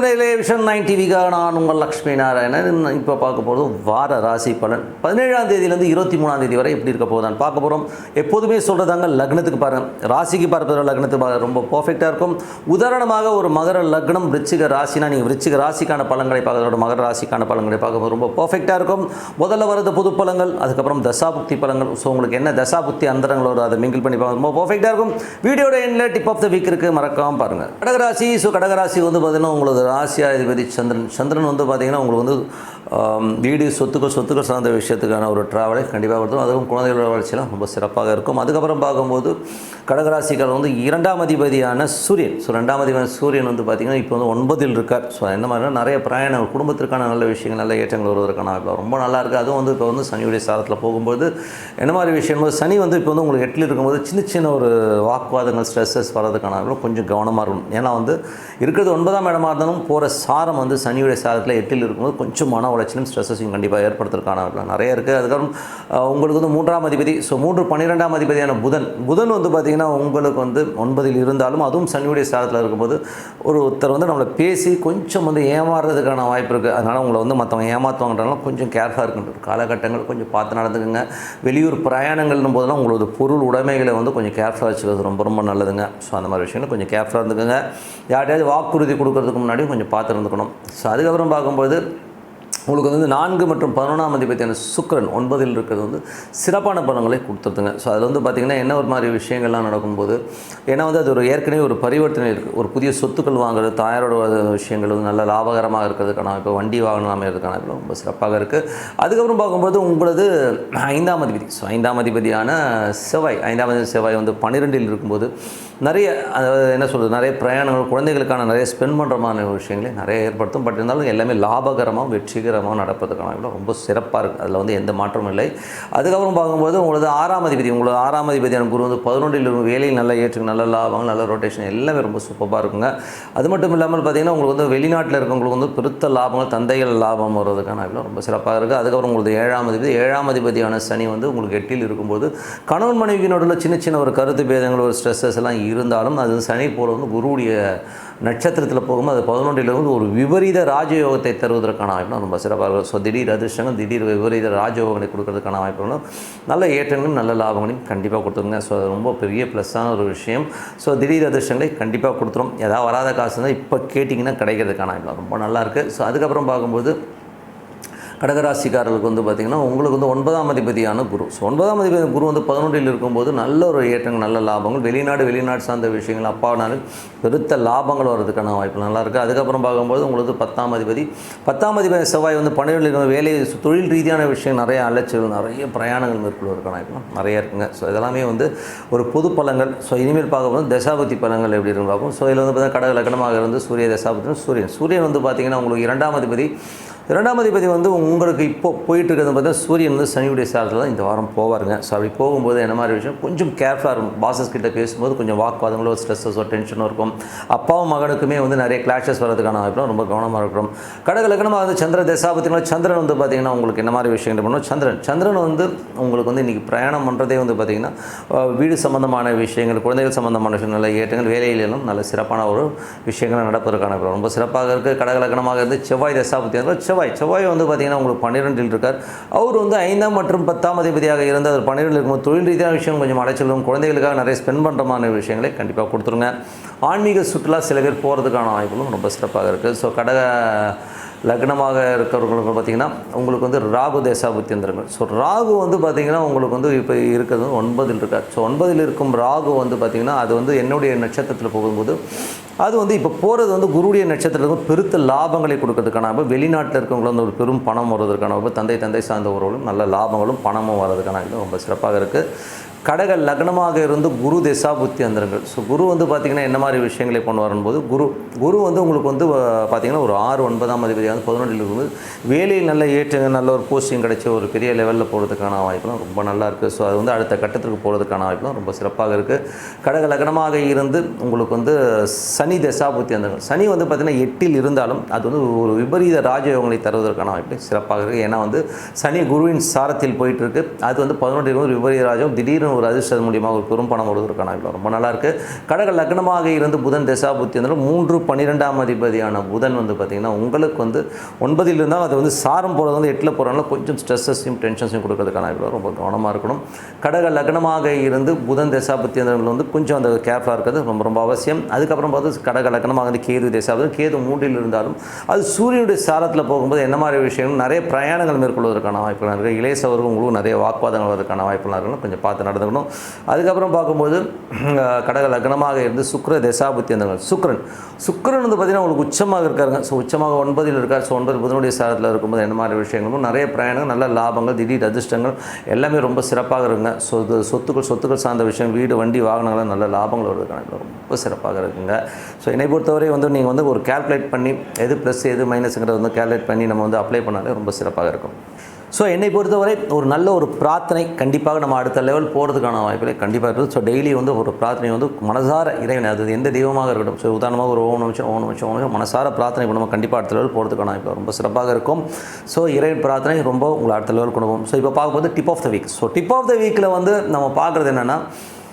வணக்கம் நேர்களே vision nine டிவிக்காக நான் உங்கள் லக்ஷ்மி நாராயணன். இப்போ பார்க்க போகிறது வார ராசி பலன். பதினேழாம் தேதியிலேருந்து இருபத்தி மூணாம் தேதி வரை எப்படி இருக்க போதான் பார்க்க போகிறோம் எப்போதுமே சொல்கிறதாங்க லக்னத்துக்கு பாருங்கள் ராசிக்கு பார்ப்பதில் லக்னத்துக்கு ரொம்ப பர்ஃபெக்டாக இருக்கும். உதாரணமாக ஒரு மகர லக்னம் விருச்சிக ராசினா நீங்கள் விருச்சிக ராசிக்கான பழங்களை பார்க்கறதோட மகர ராசிக்கான பழங்களை பார்க்கும்போது ரொம்ப பர்ஃபெக்டாக இருக்கும். முதல்ல வரது புது பழங்கள் அதுக்கப்புறம் தசாபுக்தி பழங்கள் ஸோ உங்களுக்கு என்ன தசாபுக்தி அந்தரங்கள் வரும் அதை மிங்கிள் பண்ணி பார்க்க ரொம்ப பர்ஃபெக்டாக இருக்கும். வீடியோட எண்ணில் டிப் ஆஃப் த வீக் இருக்குது மறக்காமல் பாருங்கள் கடகராசி ஸோ கடகராசி வந்து பார்த்தீங்கன்னா உங்களோட ராசியாதிபதி சந்திரன். சந்திரன் வந்து பார்த்திங்கன்னா உங்களுக்கு வந்து வீடு சொத்துக்கள் சொத்துக்கள் சார்ந்த விஷயத்துக்கான ஒரு ட்ராவலை கண்டிப்பாக கொடுத்தோம் அதுவும் குழந்தைகளோட வளர்ச்சியெல்லாம் ரொம்ப சிறப்பாக இருக்கும். அதுக்கப்புறம் பார்க்கும்போது கடகராசிக்காரர் வந்து இரண்டாம் அதிபதியான சூரியன். ஸோ ரெண்டாம் அதிபதியான சூரியன் வந்து பார்த்திங்கன்னா இப்போ வந்து ஒன்பதில் இருக்கார். ஸோ என்ன மாதிரினா நிறைய பிரயாணம் குடும்பத்திற்கான நல்ல விஷயங்கள் நல்ல ஏற்றங்கள் வருவதற்கான வாய்ப்பு ரொம்ப நல்லா இருக்குது அதுவும் வந்து இப்போ வந்து சனியுடைய சாரத்தில் போகும்போது என்ன மாதிரி விஷயம்? போது சனி வந்து இப்போ வந்து உங்களுக்கு எட்டில் இருக்கும்போது சின்ன சின்ன ஒரு வாக்குவாதங்கள் ஸ்ட்ரெஸ்ஸஸ் வர்றதுக்கான வாய்ப்பு கொஞ்சம் கவனமாக இருக்கணும். ஏன்னா வந்து இருக்கிறது ஒன்பதாம் இடமாக இருந்தாலும் போகிற சாரம் வந்து சனியுடைய சாரத்தில் எட்டில் இருக்கும்போது கொஞ்சம் மன உளைச்சலும் ஸ்ட்ரெஸ்ஸஸையும் கண்டிப்பாக ஏற்படுத்துறதுக்கான நிறைய இருக்குது அதுக்கப்புறம் உங்களுக்கு வந்து மூன்றாம் அதிபதி ஸோ மூன்று பன்னிரெண்டாம் அதிபதியான புதன். புதன் வந்து பார்த்திங்கன்னா உங்களுக்கு வந்து ஒன்பதில் இருந்தாலும் அதுவும் சனியுடைய சாரத்தில் இருக்கும்போது ஒரு ஒருத்தர் வந்து நம்மளை பேசி கொஞ்சம் வந்து ஏமாறுறதுக்கான வாய்ப்பு இருக்குது அதனால் உங்களை வந்து மற்றவங்க ஏமாற்றுவாங்கன்றனால கொஞ்சம் கேர்ஃபுல்லாக இருக்கின்ற காலகட்டங்கள் கொஞ்சம் பார்த்து நடந்துக்குங்க. வெளியூர் பிரயாணங்கள்னும் போதெல்லாம் உங்களோட பொருள் உடைமைகளை வந்து கொஞ்சம் கேர்ஃபுல்லாக வச்சுக்கிறது ரொம்ப ரொம்ப நல்லதுங்க. ஸோ அந்த மாதிரி விஷயங்கள் கொஞ்சம் கேர்ஃபுல்லாக இருந்துக்குங்க. யார்ட்டையாவது வாக்குறுதி கொடுக்கறதுக்கு முன்னாடியும் கொஞ்சம் பார்த்து இருந்துக்கணும். ஸோ அதுக்கப்புறம் பார்க்கும்போது உங்களுக்கு வந்து நான்கு மற்றும் பதினொன்றாம் அதிபதியான சுக்கரன் ஒன்பதில் இருக்கிறது வந்து சிறப்பான பலன்களை கொடுத்துருதுங்க. ஸோ அதில் வந்து பார்த்திங்கன்னா என்ன ஒரு மாதிரி விஷயங்கள்லாம் நடக்கும்போது ஏன்னா வந்து அது ஒரு ஏற்கனவே ஒரு பரிவர்த்தனை இருக்குது ஒரு புதிய சொத்துக்கள் வாங்குறது தாயாரோட விஷயங்கள் வந்து நல்ல லாபகரமாக இருக்கிறதுக்கான இப்போ வண்டி வாகனம் அமைகிறதுக்கான ரொம்ப சிறப்பாக இருக்குது அதுக்கப்புறம் பார்க்கும்போது உங்களது ஐந்தாம் அதிபதி. ஸோ ஐந்தாம் அதிபதியான செவ்வாய் ஐந்தாம் அதிபதி செவ்வாய் வந்து பன்னிரெண்டில் இருக்கும்போது நிறைய அதாவது என்ன சொல்கிறது நிறைய பிரயாணங்கள் குழந்தைகளுக்கான நிறைய ஸ்பெண்ட் பண்ணுற மாதிரி விஷயங்களே நிறைய ஏற்படுத்தும். பட் இருந்தாலும் எல்லாமே லாபகரமாக வெற்றிகரமாக நடப்பதற்கான வாய்ப்பு ரொம்ப சிறப்பாக இருக்குது அதில் வந்து எந்த மாற்றமும் இல்லை. அதுக்கப்புறம் பார்க்கும்போது உங்களது ஆறாம் அதிபதி உங்களது ஆறாம் அதிபதியான குரு வந்து பதினொன்றில் இருக்கும் வேலையில் நல்லா ஏற்றுக்கு நல்ல லாபம் நல்ல ரொட்டேஷன் எல்லாமே ரொம்ப சூப்பராக இருக்குங்க. அது மட்டும் இல்லாமல் பார்த்தீங்கன்னா உங்களுக்கு வந்து வெளிநாட்டில் இருக்கவங்களுக்கு வந்து பெருத்த லாபங்கள் தந்தைகள் லாபம் வருவதற்கான வாய்ப்பு ரொம்ப சிறப்பாக இருக்குது அதுக்கப்புறம் உங்களுக்கு ஏழாம் அதிபதி ஏழாம் அதிபதியான சனி வந்து உங்களுக்கு எட்டில் இருக்கும்போது கணவன் மனைவிக்கு நடுவில் சின்ன சின்ன ஒரு கருத்து பேதங்கள் ஒரு ஸ்ட்ரெஸ்ஸஸ் எல்லாம் இருந்தாலும் அது சனி போல வந்து குருவுடைய நட்சத்திரத்தில் போகும்போது அது பதினொன்றிலிருந்து ஒரு விபரீத ராஜயோகத்தை தருவதற்கான வாய்ப்பு ரொம்ப சிறப்பாக இருக்கும் ஸோ திடீர் அதிர்ஷ்டங்கள் திடீர் விபரீத ராஜயோகங்களை கொடுக்கறதுக்கான வாய்ப்புகளும் நல்ல ஏற்றங்களும் நல்ல லாபங்களையும் கண்டிப்பாக கொடுத்துருங்க. ஸோ அது ரொம்ப பெரிய ப்ளஸ்ஸான ஒரு விஷயம். ஸோ திடீர் அதிர்ஷ்டங்களை கண்டிப்பாக கொடுத்துரும். ஏதாவது வராத காசு இருந்தால் இப்போ கேட்டிங்கன்னா கிடைக்கிறதுக்கான வாய்ப்பு ரொம்ப நல்லாயிருக்கு ஸோ அதுக்கப்புறம் பார்க்கும்போது கடகராசிக்காரர்களுக்கு வந்து பார்த்திங்கன்னா உங்களுக்கு வந்து ஒன்பதாம் அதிபதியான குரு. ஸோ ஒன்பதாம் அதிபதி குரு வந்து பதினொன்றில் இருக்கும்போது நல்ல ஒரு ஏற்றங்கள் நல்ல லாபங்கள் வெளிநாடு வெளிநாடு சார்ந்த விஷயங்கள் அப்பானாலும் பெருத்த லாபங்கள் வர்றதுக்கான வாய்ப்பு நல்லா இருக்குது அதுக்கப்புறம் பார்க்கும்போது உங்களுக்கு பத்தாம் அதிபதி. பத்தாம் அதிபதி செவ்வாய் வந்து பன்னிரெண்டு வேலை தொழில் ரீதியான விஷயம் நிறைய அலைச்சல் நிறைய பிரயாணங்கள் மேற்கொள்வதற்கான வாய்ப்புலாம் நிறைய இருக்குங்க. ஸோ இதெல்லாமே வந்து ஒரு பொது பலங்கள். ஸோ இனிமேல் பார்க்கும்போது தசாபதி பலங்கள் எப்படி இருக்கும் பார்ப்போம். ஸோ இதில் வந்து பார்த்தீங்கன்னா கடக லக்னமாக இருந்து சூரிய தசாபதி சூரியன். சூரியன் வந்து பார்த்திங்கன்னா உங்களுக்கு இரண்டாம் அதிபதி இரண்டாம் அதிபதி வந்து உங்களுக்கு இப்போ போயிட்டு இருக்கிறது பார்த்தீங்கன்னா சூரியன் வந்து சனியுடைய சாரத்தில் தான் இந்த வாரம் போவாருங்க. ஸோ அப்படி போகும்போது என்ன மாதிரி விஷயம்? கொஞ்சம் கேர்ஃபுல்லாக இருக்கும். பாசஸ் கிட்ட பேசும்போது கொஞ்சம் வாக்குவாதங்களோ ஸ்ட்ரெஸ்ஸஸோ டென்ஷனோ இருக்கும். அப்பாவும் மகனுக்குமே வந்து நிறைய கிளாஷஸ் வரதுக்கான வாய்ப்பு ரொம்ப கவனமாக இருக்கிறோம் கடக லக்னமாக வந்து சந்திர தசாபத்தினா சந்திரன் வந்து பார்த்திங்கன்னா உங்களுக்கு என்ன மாதிரி விஷயங்கள் பண்ணணும்? சந்திரன். சந்திரன் வந்து உங்களுக்கு வந்து இன்றைக்கி பிரயாணம் பண்ணுறதே வந்து பார்த்திங்கன்னா வீடு சம்மந்தமான விஷயங்கள் குழந்தைகள் சம்மந்தமான விஷயங்கள் நல்ல ஏற்றங்கள் வேலையிலும் நல்ல சிறப்பான ஒரு விஷயங்கள் நடப்பதற்கான ரொம்ப சிறப்பாக இருக்குது கடக லக்னமாக இருந்து செவ்வாய் தசா பற்றி செவ்வாய் செவ்வாய் வந்து பார்த்திங்கன்னா உங்களுக்கு பன்னிரெண்டில் இருக்கார். அவர் வந்து ஐந்தாம் மற்றும் பத்தாம் அதிபதியாக இருந்து அவர் பன்னிரெண்டில் இருக்கும்போது தொழில் ரீதியான விஷயம் கொஞ்சம் அடைச்சலும் குழந்தைகளுக்காக நிறைய ஸ்பெண்ட் பண்ணுற மாதிரி விஷயங்களை கண்டிப்பாக கொடுத்துருங்க. ஆன்மீக சுற்றுலா சில பேர் போகிறதுக்கான வாய்ப்புகளும் ரொம்ப சிறப்பாக இருக்குது ஸோ கடக லக்னமாக இருக்கிறவங்களுக்கு பார்த்திங்கன்னா உங்களுக்கு வந்து ராகு தேசாபுத்தி வந்துருங்க ஸோ ராகு வந்து பார்த்திங்கன்னா உங்களுக்கு வந்து இப்போ இருக்கிறது வந்து ஒன்பதில் இருக்கார். ஸோ ஒன்பதில் இருக்கும் ராகு வந்து பார்த்திங்கன்னா அது வந்து என்னுடைய நட்சத்திரத்தில் போகும்போது அது வந்து இப்போ போகிறது வந்து குருடைய நட்சத்திரத்துக்கு பெருத்த லாபங்களை கொடுக்கறதுக்கான அப்போ வெளிநாட்டில் இருக்கவங்களும் வந்து ஒரு பெரும் பணம் வர்றதுக்கான அப்போ தந்தை தந்தை சார்ந்த உறவுகளும் நல்ல லாபங்களும் பணமும் வர்றதுக்கான இது ரொம்ப சிறப்பாக இருக்குது கடக லக்னமாக இருந்து குரு திசாபுத்தி அந்தரங்கள் ஸோ குரு வந்து பார்த்திங்கன்னா என்ன மாதிரி விஷயங்களை கொண்டு வரும்போது குரு குரு வந்து உங்களுக்கு வந்து பார்த்திங்கன்னா ஒரு ஆறு ஒன்பதாம் அதிபதி வந்து பதினொன்றில் இருக்கும்போது வேலையில் நல்ல ஏற்றுங்க நல்ல ஒரு போஸ்டிங் கிடைச்ச ஒரு பெரிய லெவலில் போகிறதுக்கான வாய்ப்புலாம் ரொம்ப நல்லா இருக்குது ஸோ அது வந்து அடுத்த கட்டத்திற்கு போகிறதுக்கான வாய்ப்புலாம் ரொம்ப சிறப்பாக இருக்குது கடக லக்னமாக இருந்து உங்களுக்கு வந்து சனி தசாபுத்தி அந்தங்கள் சனி வந்து பார்த்திங்கன்னா எட்டில் இருந்தாலும் அது வந்து ஒரு விபரீத ராஜயோகங்களை தருவதற்கான வாய்ப்பு சிறப்பாக இருக்குது ஏன்னா வந்து சனி குருவின் சாரத்தில் போயிட்டு இருக்கு. அது வந்து பதினொன்றில் வந்து விபரீத ராஜம் திடீர்னு ஒரு அதிர்ஷ்டம் மூலியமாக ஒரு பெரும் பணம் வருவதற்கான வாய்ப்பு ரொம்ப நல்லாயிருக்கு. கடக லக்னமாக இருந்து புதன் தசா புத்தி இருந்தாலும் மூன்று பன்னிரெண்டாம் அதிபதியான புதன் வந்து பார்த்திங்கன்னா உங்களுக்கு வந்து ஒன்பதில் இருந்தால் அது வந்து சாரம் போகிறது வந்து எட்டில் போகிறனால கொஞ்சம் ஸ்ட்ரெஸ்ஸஸையும் டென்ஷன்ஸையும் கொடுக்கறதுக்கான வாய்ப்பு ரொம்ப கவனமாக இருக்கணும். கடக லக்னமாக இருந்து புதன் தசா புத்தி வந்து கொஞ்சம் அந்த கேர்ஃபுல்லாக இருக்கிறது ரொம்ப ரொம்ப அவசியம். அதுக்கப்புறம் பார்த்து கடக லக்னமாக வந்து கேது தசாபதி கேது மூன்றில் இருந்தாலும் அது சூரியனுடைய சாரத்தில் போகும்போது என்ன மாதிரி விஷயங்கள் நிறைய பிரயாணங்கள் மேற்கொள்வதற்கான வாய்ப்புகள் இருக்குது இளைய சவர்கள் உங்களுக்கு நிறைய வாக்குவாதங்கள் வருவதற்கான வாய்ப்புகள் இருக்குன்னு கொஞ்சம் பார்த்து நடந்துக்கணும். அதுக்கப்புறம் பார்க்கும்போது கடக லக்னமாக இருந்து சுக்ர தசாபுத்தி அந்த சுக்ரன் சுக்கிரன் வந்து பார்த்திங்கன்னா உங்களுக்கு உச்சமாக இருக்காருங்க. ஸோ உச்சமாக ஒன்பதில் இருக்கார். ஸோ ஒன்பது புதனுடைய சாரத்தில் இருக்கும்போது என்ன மாதிரி விஷயங்களும் நிறைய பிரயாணங்கள் நல்ல லாபங்கள் திடீர் அதிர்ஷ்டங்கள் எல்லாமே ரொம்ப சிறப்பாக இருக்குங்க. ஸோ சொத்துக்கள் சொத்துக்கள் சார்ந்த விஷயம் வீடு வண்டி வாகனங்கள் நல்ல லாபங்கள் வருதுக்கான ரொம்ப சிறப்பாக இருக்குங்க. ஸோ என்னை பொறுத்தவரை வந்து நீங்கள் வந்து ஒரு கால்குலேட் பண்ணி எது ப்ளஸ் எது மைனஸுங்கிறத வந்து கேல்குலேட் பண்ணி நம்ம வந்து அப்ளை பண்ணாலே ரொம்ப சிறப்பாக இருக்கும். ஸோ என்னை பொறுத்தவரை ஒரு நல்ல ஒரு பிரார்த்தனை கண்டிப்பாக நம்ம அடுத்த லெவல் போகிறதுக்கான வாய்ப்புகளை கண்டிப்பாக இருக்குது. ஸோ டெய்லி வந்து ஒரு பிரார்த்தனை வந்து மனசார இறைவன் அது எந்த தெய்வமாக இருக்கட்டும். ஸோ உதாரணமாக ஒரு ஓம் நிமிஷம் ஓம் நிமிஷம் ஓம் நிமிஷம் மனசார பிரார்த்தனை பண்ண நம்ம கண்டிப்பாக அடுத்த லெவல் போகிறதுக்கான வாய்ப்பு ரொம்ப சிறப்பாக இருக்கும். ஸோ இறைவன் பிரார்த்தனை ரொம்ப உங்களை அடுத்த லெவல் கொண்டு போகும். ஸோ இப்போ பார்க்கும்போது tip of the week so tip of the வீக்கில் வந்து நம்ம பார்க்குறது என்னென்னா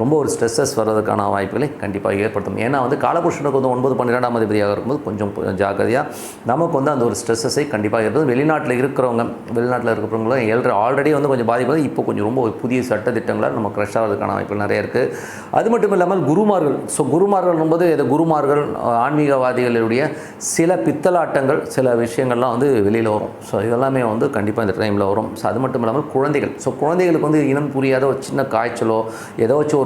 ரொம்ப ஒரு ஸ்ட்ரெஸ்ஸஸ் வர்றதுக்கான வாய்ப்புகளை கண்டிப்பாக ஏற்படுத்தும். ஏன்னா வந்து காலபுருஷனுக்கு வந்து ஒன்பது பன்னிரெண்டாம் அதிபதியாக இருக்கும்போது கொஞ்சம் ஜாக்கிரதையாக நமக்கு வந்து அந்த ஒரு ஸ்ட்ரெஸ்ஸஸை கண்டிப்பாக ஏற்படும் வெளிநாட்டில் இருக்கிறவங்க வெளிநாட்டில் இருக்கிறவங்களும் ஏழரை ஆல்ரெடி வந்து கொஞ்சம் பாதிப்பு இப்போ கொஞ்சம் ரொம்ப ஒரு புதிய சட்ட திட்டங்களால் நம்ம க்ரஷ் ஆகிறதுக்கான வாய்ப்புகள் நிறைய இருக்குது அது மட்டும் இல்லாமல் குருமார்கள் ஸோ குருமார்கள் என்பது இது குருமார்கள் ஆன்மீகவாதிகளுடைய சில பித்தலாட்டங்கள் சில விஷயங்கள்லாம் வந்து வெளியில் வரும். ஸோ இதெல்லாமே வந்து கண்டிப்பாக இந்த டைமில் வரும். ஸோ அது மட்டும் இல்லாமல் குழந்தைகள் ஸோ குழந்தைகளுக்கு வந்து இனம் புரியாத ஒரு சின்ன காய்ச்சலோ ஏதோ வச்சு ஒரு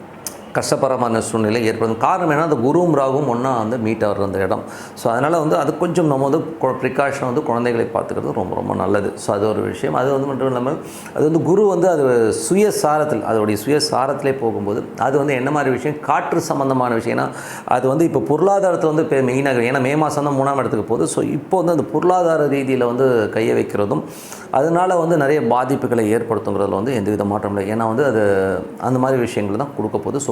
கஷ்டப்பரமான சூழ்நிலை ஏற்படும். காரணம் என்ன அந்த குருவும் ராகும் ஒன்றா வந்து மீட் ஆகிற அந்த இடம். ஸோ அதனால் வந்து அது கொஞ்சம் நம்ம வந்து ப்ரிகாஷன் வந்து குழந்தைகளை பார்த்துக்கிறது ரொம்ப ரொம்ப நல்லது. ஸோ அது ஒரு விஷயம். அது வந்து மட்டும் இல்லாமல் அது வந்து குரு வந்து அது சுயசாரத்தில் அதோடைய சுயசாரத்திலே போகும்போது அது வந்து என்ன மாதிரி விஷயம்? காற்று சம்மந்தமான விஷயம்னா அது வந்து இப்போ பொருளாதாரத்தில் வந்து இப்போ மெயினாக ஏன்னா மே மாதம் தான் மூணாம் இடத்துக்கு போகுது. ஸோ இப்போ வந்து அந்த பொருளாதார ரீதியில் வந்து கையை வைக்கிறதும் அதனால் வந்து நிறைய பாதிப்புகளை ஏற்படுத்துங்கிறதுல வந்து எந்த வித மாற்றம் இல்லை. ஏன்னா வந்து அது அந்த மாதிரி விஷயங்கள் தான் கொடுக்க போகுது. ஸோ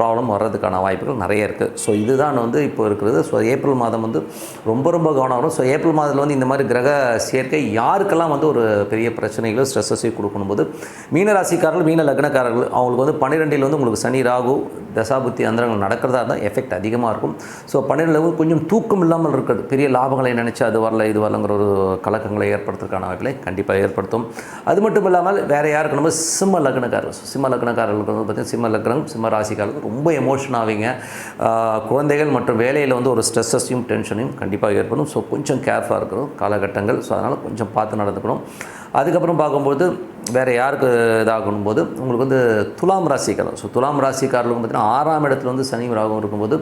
ப்ராப்ளம் வர்றதுக்கான வாய்ப்புகள் நிறைய இருக்குது ஸோ இதுதான் வந்து இப்போ இருக்கிறது. ஸோ ஏப்ரல் மாதம் வந்து ரொம்ப ரொம்ப கவனம் வரும். ஸோ ஏப்ரல் மாதத்தில் வந்து இந்த மாதிரி கிரக சேர்க்கை யாருக்கெல்லாம் வந்து ஒரு பெரிய பிரச்சனைகளோ ஸ்ட்ரெஸ்ஸஸையும் கொடுக்கும்போது மீனராசிக்காரர்கள் மீன ராசிக்காரர்கள் மீன லக்னக்காரர்கள் அவங்களுக்கு வந்து பன்னிரெண்டில் வந்து உங்களுக்கு சனி ராகு தசாபுத்தி அந்தரங்கள் நடக்கிறதா இருந்தால் எஃபெக்ட் அதிகமாக இருக்கும். ஸோ பன்னிரெண்டில் கொஞ்சம் தூக்கம் இல்லாமல் இருக்கிறது. பெரிய லாபங்களை நினச்சி அது வரல இது வரலங்கிற ஒரு கலக்கங்களை ஏற்படுத்துறதுக்கான வாய்ப்பில் கண்டிப்பாக ஏற்படுத்தும். அது மட்டும் இல்லாமல் வேறு யாருக்கு நம்ம சிம்ம லக்னக்காரர்கள் சிம்ம லக்னக்காரர்களுக்கு வந்து பார்த்திங்கன்னா சிம்ம லக்னம் சிம்ம ராசிக்காரர்கள் ரொம்ப எமோஷன் ஆவீங்க. குழந்தைகள் மற்றும் வேலையில் வந்து ஒரு ஸ்ட்ரெஸ்ஸஸையும் டென்ஷனையும் கண்டிப்பாக ஏற்படும். ஸோ கொஞ்சம் கேர்ஃபுல்லாக இருக்கணும். காலகட்டங்கள். ஸோ அதனால் கொஞ்சம் பார்த்து நடந்துக்கணும். அதுக்கப்புறம் பார்க்கும்போது வேறு யாருக்கு இதாகணும் போது உங்களுக்கு வந்து துலாம் ராசிக்காரர். ஸோ துலாம் ராசிக்காரர்களுக்கு பார்த்தீங்கன்னா ஆறாம் இடத்துல வந்து சனி ராகம் இருக்கும்போது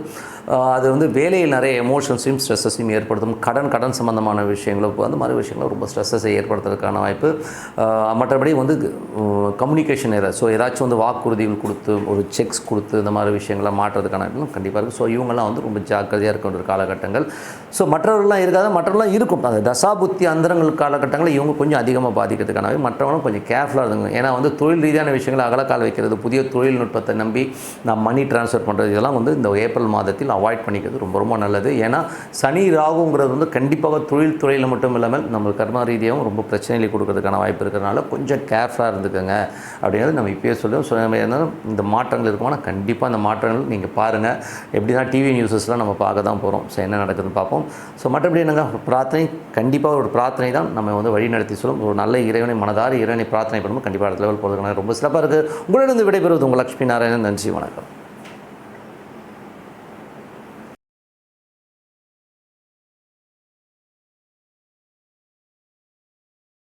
அது வந்து வேலையில் நிறைய எமோஷன்ஸையும் ஸ்ட்ரெஸ்ஸையும் ஏற்படுத்தும். கடன் கடன் சம்மந்தமான விஷயங்களோ அந்த மாதிரி விஷயங்களும் ரொம்ப ஸ்ட்ரெஸ்ஸை ஏற்படுத்துறதுக்கான வாய்ப்பு. மற்றபடி வந்து கம்யூனிகேஷன் ஏற ஸோ ஏதாச்சும் வந்து வாக்குறுதிகள் கொடுத்து ஒரு செக்ஸ் கொடுத்து இந்த மாதிரி விஷயங்களை மாற்றுறதுக்கான கண்டிப்பாக இருக்கும் ஸோ இவங்கெல்லாம் வந்து ரொம்ப ஜாக்கிரதையாக இருக்க ஒரு காலகட்டங்கள். ஸோ மற்றவர்கள்லாம் இருக்காது? மற்றவர்கள்லாம் இருக்கும். அந்த தசாபுத்தி அந்தரங்கள் காலகட்டங்களில் இவங்க கொஞ்சம் அதிகமாக பாதிக்கிறதுக்கான மற்றவங்களும் கொஞ்சம் கே கேர்ஃபுல்லாக இருந்துங்க. ஏன்னா வந்து தொழில் ரீதியான விஷயங்களை அகலக்கால் வைக்கிறது புதிய தொழில்நுட்பத்தை நம்பி நான் மணி ட்ரான்ஸ்ஃபர் பண்ணுறது இதெல்லாம் வந்து இந்த ஏப்ரல் மாதத்தில் அவாய்ட் பண்ணிக்கிறது ரொம்ப ரொம்ப நல்லது. ஏன்னா சனி ராகுங்கிறது வந்து கண்டிப்பாக தொழில் துறையில் மட்டும் இல்லாமல் நம்ம கர்ம ரீதியாகவும் ரொம்ப பிரச்சனைகளை கொடுக்கறதுக்கான வாய்ப்பு இருக்கிறனால கொஞ்சம் கேர்ஃபுல்லாக இருந்துக்கோங்க. அப்படிங்கிறது நம்ம இப்பயே சொல்லுவோம். இந்த மாற்றங்கள் இருக்குமானா கண்டிப்பாக அந்த மாற்றங்கள் நீங்கள் பாருங்கள் எப்படி தான் டிவி நியூஸஸ்லாம் நம்ம பார்க்க தான் போகிறோம் ஸோ என்ன நடக்குதுன்னு பார்ப்போம். ஸோ மற்றபடி என்னங்க? பிரார்த்தனை கண்டிப்பாக ஒரு பிரார்த்தனை தான் நம்ம வந்து வழி நடத்தி சொல்லும். ஒரு நல்ல இறைவனை மனதார இறைவனை பிரார்த்தனை பிரார்த்தனை பண்ணும்போது கண்டிப்பாக அடுத்த லெவல் போகிறதுக்கான ரொம்ப சிறப்பாக இருக்குது உங்களிடம் விடைபெறுவது உங்கள் லட்சுமி நாராயணன். நன்றி வணக்கம்.